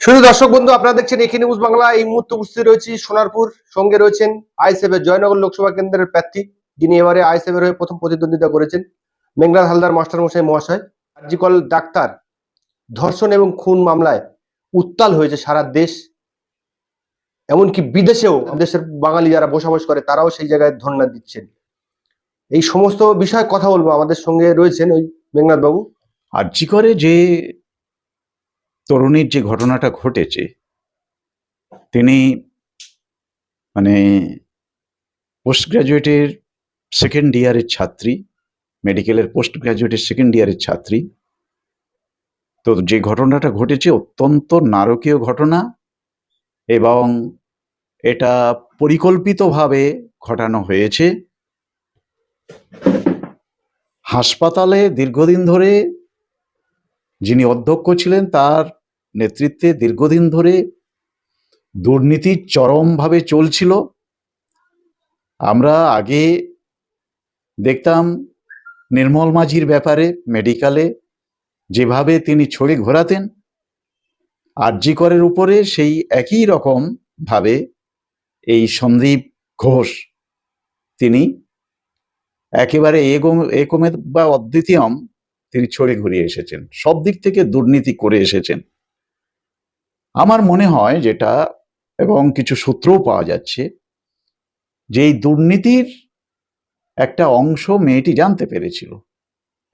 শুধু দর্শক বন্ধু, আপনারা দেখছেন এখানে নিউজ বাংলা। এই মুহূর্তে উপস্থিত রয়েছি সোনারপুর, সঙ্গে রয়েছেন আইসেফের জয়নগর লোকসভা কেন্দ্রের প্রার্থী, যিনি এবারে আইসেফের হয়ে প্রথম প্রতিদ্বন্দ্বিতা করেছেন মেঘনাথ হালদার মাস্টার মশাই মহাশয়। আর্জিকল ডাক্তার, ধর্ষণ এবং খুন মামলায় উত্তাল হয়েছে সারা দেশ। এমনকি বিদেশেও, দেশের বাঙালি যারা বসবাস করে, তারাও সেই জায়গায় ধর্ণা দিচ্ছেন। এই সমস্ত বিষয়ে কথা বলব। আমাদের সঙ্গে রয়েছেন ওই মেঘনাথ বাবু। আর্জি করে যে তরুণীর যে ঘটনাটা ঘটেছে, তিনি মানে পোস্ট গ্রাজুয়েটের সেকেন্ড ইয়ারের ছাত্রী মেডিকেলের পোস্ট গ্রাজুয়েটের সেকেন্ড ইয়ারের ছাত্রী। তো যে ঘটনাটা ঘটেছে অত্যন্ত নারকীয় ঘটনা এবং এটা পরিকল্পিতভাবে ঘটানো হয়েছে। হাসপাতালে দীর্ঘদিন ধরে যিনি অধ্যক্ষ ছিলেন, তার নেতৃত্বে দীর্ঘদিন ধরে দুর্নীতি চরমভাবে চলছিল। আমরা আগে দেখতাম নির্মল মাঝির ব্যাপারে মেডিকেলে যেভাবে তিনি ছড়ে ঘোরাতেন আরজি করের উপরে সেই একই রকম ভাবে এই সন্দীপ ঘোষ, তিনি একেবারে এগম, একমের বা অদ্বিতীয়ম তিনি ছড়ে ঘুরিয়ে এসেছেন। সব দিক থেকে দুর্নীতি করে এসেছেন। আমার মনে হয় যেটা এবং কিছু সূত্রও পাওয়া যাচ্ছে, যে এই দুর্নীতির একটা অংশ মেয়েটি জানতে পেরেছিল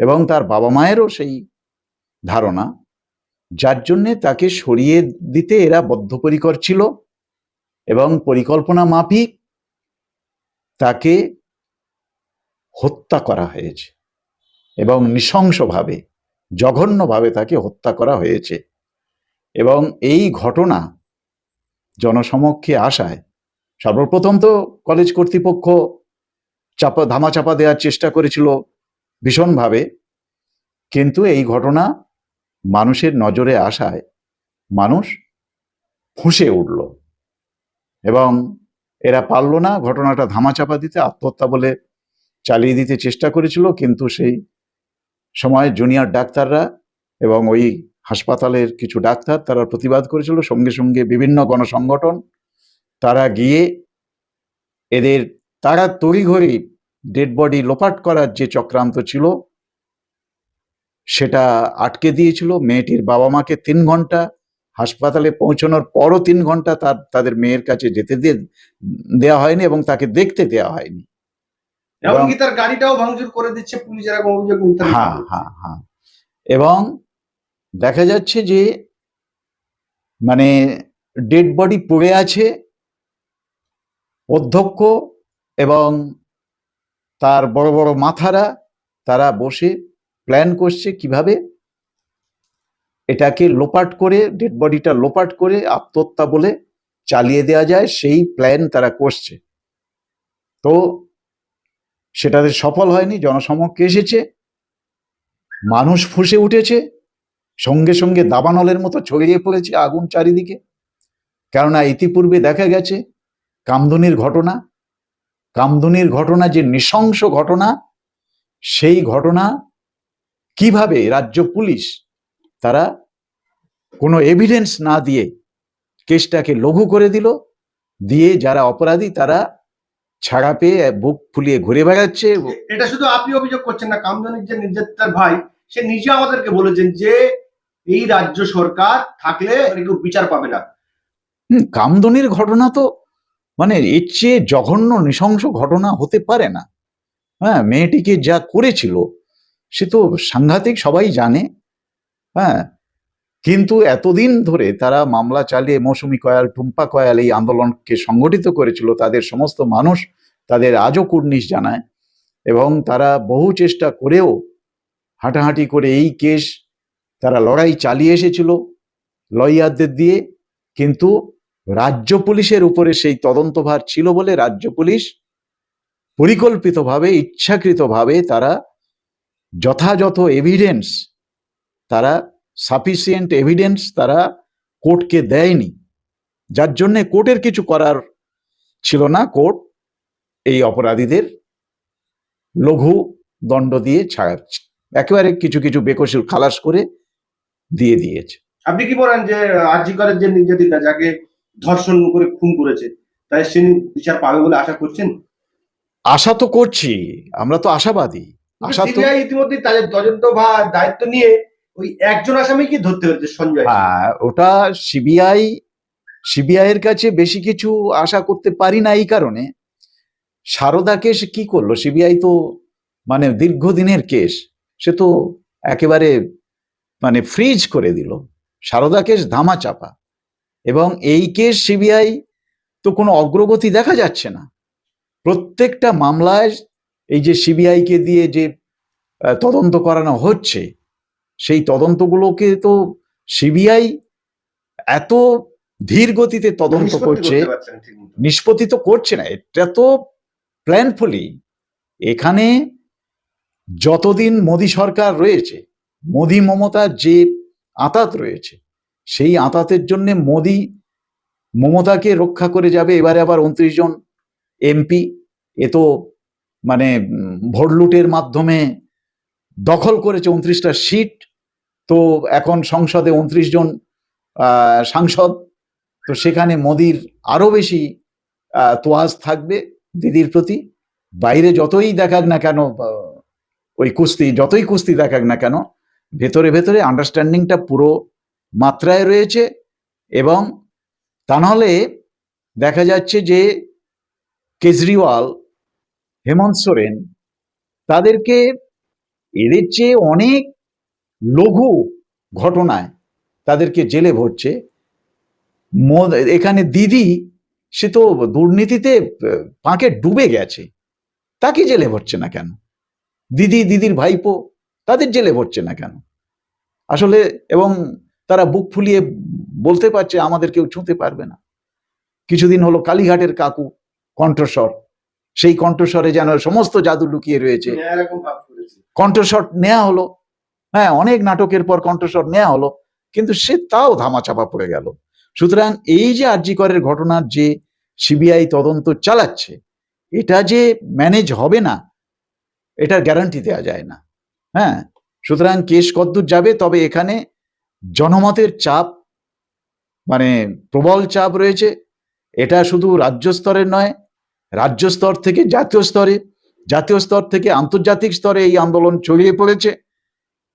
এবং তার বাবা মায়েরও সেই ধারণা। যার জন্যে তাকে সরিয়ে দিতে এরা বদ্ধপরিকর ছিল এবং পরিকল্পনা মাফিক তাকে হত্যা করা হয়েছে এবং নৃশংসভাবে, জঘন্যভাবে তাকে হত্যা করা হয়েছে। এবং এই ঘটনা জনসমক্ষে আসায় সর্বপ্রথম তো কলেজ কর্তৃপক্ষ চাপা ধামাচাপা দেওয়ার চেষ্টা করেছিল ভীষণভাবে। কিন্তু এই ঘটনা মানুষের নজরে আসায় মানুষ ফুঁসে উঠল এবং এরা পারল না ঘটনাটা ধামাচাপা দিতে, আত্মহত্যা বলে চালিয়ে দিতে চেষ্টা করেছিল। কিন্তু সেই সময় জুনিয়র ডাক্তাররা এবং ওই হাসপাতালের কিছু ডাক্তার তারা প্রতিবাদ করেছিল। সঙ্গে সঙ্গে বিভিন্ন গণসংগঠন তারা গিয়ে এদের তারা তড়িঘড়ি ডেড বডি লোপাট করার যে চক্রান্ত ছিল সেটা আটকে দিয়েছিল। মেয়েটির বাবা মাকে তিন ঘণ্টা হাসপাতালে পৌঁছানোর পরও তিন ঘণ্টা তার তাদের মেয়ের কাছে যেতে দিয়ে দেওয়া হয়নি এবং তাকে দেখতে দেওয়া হয়নি। এমনকি তার গাড়িটাও ভাঙচুর করে দিচ্ছে পুলিশ এরকম অভিযোগ হ্যাঁ হ্যাঁ হ্যাঁ। এবং দেখা যাচ্ছে যে মানে ডেড বডি পড়ে আছে, অধ্যক্ষ এবং তার বড় বড় মাথারা, তারা বসে প্ল্যান করছে কীভাবে এটাকে লোপাট করে ডেড বডিটা লোপাট করে আত্মহত্যা বলে চালিয়ে দেওয়া যায়, সেই প্ল্যান তারা করছে। তো সেটাতে সফল হয়নি, জনসমক্ষে এসেছে, মানুষ ফুসে উঠেছে। সঙ্গে সঙ্গে দাবানলের মতো ছড়িয়ে পড়েছে আগুন চারিদিকে। কেননা ইতিপূর্বে দেখা গেছে, কামদুনির ঘটনা কামদুনির ঘটনা যে নৃশংস ঘটনা, সেই ঘটনা কীভাবে রাজ্য পুলিশ তারা কোনো এভিডেন্স না দিয়ে কেসটাকে লঘু করে দিল, দিয়ে যারা অপরাধী তারা ছাড়া পেয়ে বুক ফুলিয়ে ঘুরে বেড়াচ্ছে। এটা শুধু আপনি অভিযোগ করছেন না, কামদনির যে নির্যাতিতার ভাই, সে নিজে আমাদেরকে বলেছেন যে এই রাজ্য সরকার থাকলে কেউ বিচার পাবে না। কামদুনির ঘটনা তো মানে এর চেয়ে জঘন্য, নৃশংস ঘটনা হতে পারে না। হ্যাঁ মেয়েটিকে যা করেছিল, সে তো সাংঘাতিক, সবাই জানে। হ্যাঁ কিন্তু এতদিন ধরে তারা মামলা চালিয়ে মৌসুমি কয়াল, টুম্পা কয়াল এই আন্দোলনকে সংগঠিত করেছিল, তাদের সমস্ত মানুষ তাদের আজও কুর্নিশ জানায় এবং তারা বহু চেষ্টা করেও হাঁটাহাঁটি করে এই কেস তারা লড়াই চালিয়ে এসেছিল লয়ারদের দিয়ে, কিন্তু রাজ্য পুলিশের উপরে সেই তদন্তভার ছিল বলে রাজ্য পুলিশ পরিকল্পিতভাবে, ইচ্ছাকৃতভাবে তারা যথাযথ এভিডেন্স তারা সাফিসিয়েন্ট এভিডেন্স তারা কোর্টকে দেয়নি। যার জন্যে কোর্টের কিছু করার ছিল না। কোর্ট এই অপরাধীদের লঘু দণ্ড দিয়ে ছাড়াচ্ছে একেবারে কিছু কিছু বেকসুর খালাস করে দিয়ে দিয়েছে। আপনি কি বলেন যে আর্জিকরের যে নির্যাতিতা যাকে ধর্ষণ করে খুন করেছে তাই সে বিচার পাবে বলে আশা করছেন? আশা তো করছি আমরা তো আশাবাদী। আশা তো ইতিমধ্যে তাদের তদন্ত বা দায়িত্ব নিয়ে ওই একজন আসামি কি ধরতে পেরেছে সঞ্জয়। হ্যাঁ ওটা সিবিআই সিবিআই এর কাছে বেশি কিছু আশা করতে পারি না এই কারণে। সারদা কেস কি করল? সিবিআই তো মানে দীর্ঘদিনের কেস সে তো একেবারে মানে ফ্রিজ করে দিল। সারদা কেস ধামা চাপা। এবং এই কেস সিবিআই তো কোনো অগ্রগতি দেখা যাচ্ছে না। প্রত্যেকটা মামলায় এই যে সিবিআই কে দিয়ে যে তদন্ত করানো হচ্ছে সেই তদন্তগুলোকে তো সিবিআই এত ধীর গতিতে তদন্ত করছে। নিষ্পত্তি তো করছে না। এটা তো প্ল্যানফুলি। এখানে যতদিন মোদী সরকার রয়েছে মোদী মমতার যে আঁতাত রয়েছে, সেই আঁতাতের জন্য মোদী মমতাকে রক্ষা করে যাবে। এবারে আবার উনত্রিশ জন এমপি, এ তো মানে ভোটলুটের মাধ্যমে দখল করেছে উনত্রিশটা সিট। তো এখন সংসদে উনত্রিশ জন সাংসদ। তো সেখানে মোদির আরও বেশি তোয়াজ থাকবে দিদির প্রতি। বাইরে যতই দেখাক না কেন ওই কুস্তি, যতই কুস্তি দেখাক না কেন ভেতরে ভেতরে আন্ডারস্ট্যান্ডিংটা পুরো মাত্রায় রয়েছে এবং তা নাহলে দেখা যাচ্ছে যে কেজরিওয়াল, হেমন্ত সোরেন তাদেরকে এদের চেয়ে অনেক লঘু ঘটনায় তাদেরকে জেলে ভরছে। এখানে দিদি, সে তো দুর্নীতিতে পাঁকে ডুবে গেছে। তাকে জেলে ভরছে না কেন? দিদি, দিদির ভাইপো তাদের জেলে ভরছে না কেন? আসলে এবং তারা বুক ফুলিয়ে বলতে পারছে আমাদের কেউ ছুঁতে পারবে না। কিছুদিন হলো কালীঘাটের কাকু কণ্ঠস্বর সেই কণ্ঠস্বরে যেন সমস্ত জাদু লুকিয়ে রয়েছে। করেছে। কণ্ঠস্বর নেওয়া হলো। হ্যাঁ অনেক নাটকের পর কণ্ঠস্বর নেওয়া হলো কিন্তু সে তাও ধামাচাপা পড়ে গেল। সুতরাং এই যে আরজিকরের ঘটনার যে সিবিআই তদন্ত চালাচ্ছে এটা যে ম্যানেজ হবে না এটার গ্যারান্টি দেওয়া যায় না। হ্যাঁ? সুতরাং কেস কদ্দূর যাবে, তবে এখানে জনমতের চাপ মানে প্রবল চাপ রয়েছে। এটা শুধু রাজ্য স্তরের নয়, রাজ্য স্তর থেকে জাতীয় স্তরে, জাতীয় স্তর থেকে আন্তর্জাতিক স্তরে এই আন্দোলন ছড়িয়ে পড়েছে।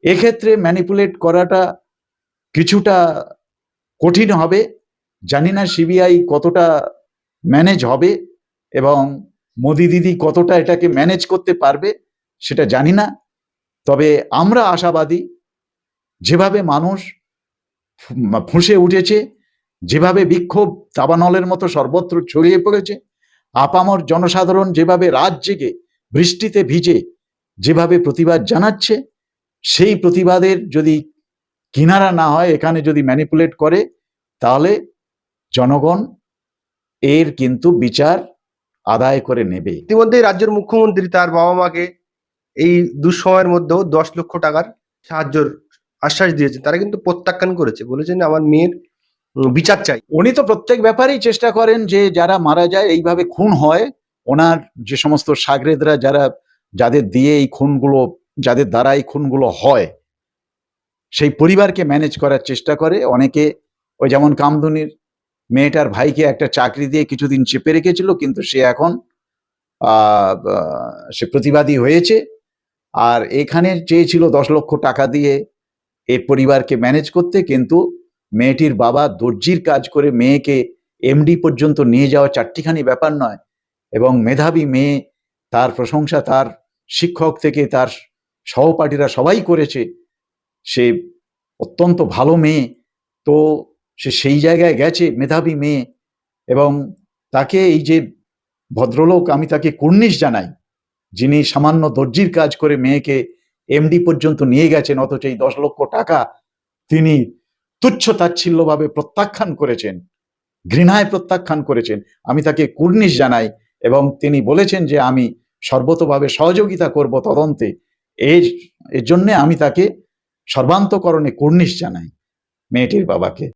এক্ষেত্রে ম্যানিপুলেট করাটা কিছুটা কঠিন হবে। জানি না সিবিআই কতটা ম্যানেজ হবে এবং মোদি দিদি কতটা এটাকে ম্যানেজ করতে পারবে, সেটা জানি না। তবে আমরা আশাবাদী, যেভাবে মানুষ ফুঁসে উঠেছে, যেভাবে বিক্ষোভ দাবানলের মতো সর্বত্র ছড়িয়ে পড়েছে, আপামর জনসাধারণ যেভাবে জেগে বৃষ্টিতে ভিজে যেভাবে প্রতিবাদ জানাচ্ছে, সেই প্রতিবাদের যদি কিনারা না হয়, এখানে যদি ম্যানিপুলেট করে, তাহলে জনগণ এর কিন্তু বিচার আদায় করে নেবে। ইতিমধ্যে রাজ্যের মুখ্যমন্ত্রী তার বাবা মাকে এই দুঃসময়ের মধ্যেও দশ লক্ষ টাকার সাহায্যের আশ্বাস দিয়েছে। তারা কিন্তু প্রত্যাখ্যান করেছে। বলেছেন, আমার মেয়ের বিচার চাই। উনি তো প্রত্যেক ব্যাপারেই চেষ্টা করেন যে যারা মারা যায়, এইভাবে খুন হয়। ওনার যে সমস্ত সাগরেদরা যারা, যাদের দিয়ে এই খুনগুলো, যাদের দ্বারা এই খুনগুলো হয়, সেই পরিবারকে ম্যানেজ করার চেষ্টা করে। অনেকে ওই যেমন কামদুনির মেয়েটার ভাইকে একটা চাকরি দিয়ে কিছুদিন চেপে রেখেছিল, কিন্তু সে এখন সে প্রতিবাদী হয়েছে। আর এখানে চেয়েছিল দশ লক্ষ টাকা দিয়ে এই পরিবারকে ম্যানেজ করতে, কিন্তু মেয়েটির বাবা দর্জির কাজ করে মেয়েকে এমডি পর্যন্ত নিয়ে যাওয়া চারটিখানি ব্যাপার নয় এবং মেধাবী মেয়ে, তার প্রশংসা তার শিক্ষক থেকে তার সহপাঠীরা সবাই করেছে। সে অত্যন্ত ভালো মেয়ে, তো সে সেই জায়গায় গেছে মেধাবী মেয়ে এবং তাকে এই যে ভদ্রলোক আমি তাকে কুর্নিশ জানাই যিনি সামান্য দর্জির কাজ করে মেয়েকে এমডি পর্যন্ত নিয়ে গেছেন, অথচ এই দশ লক্ষ টাকা তিনি তুচ্ছ তাচ্ছিল্যভাবে প্রত্যাখ্যান করেছেন, ঘৃণায় প্রত্যাখ্যান করেছেন। আমি তাকে কুর্নিশ জানাই এবং তিনি বলেছেন যে, আমি সর্বতভাবে সহযোগিতা করব তদন্তে। এর এর জন্যে আমি তাকে সর্বান্তকরণে কুর্নিশ জানাই মেয়েটির বাবাকে।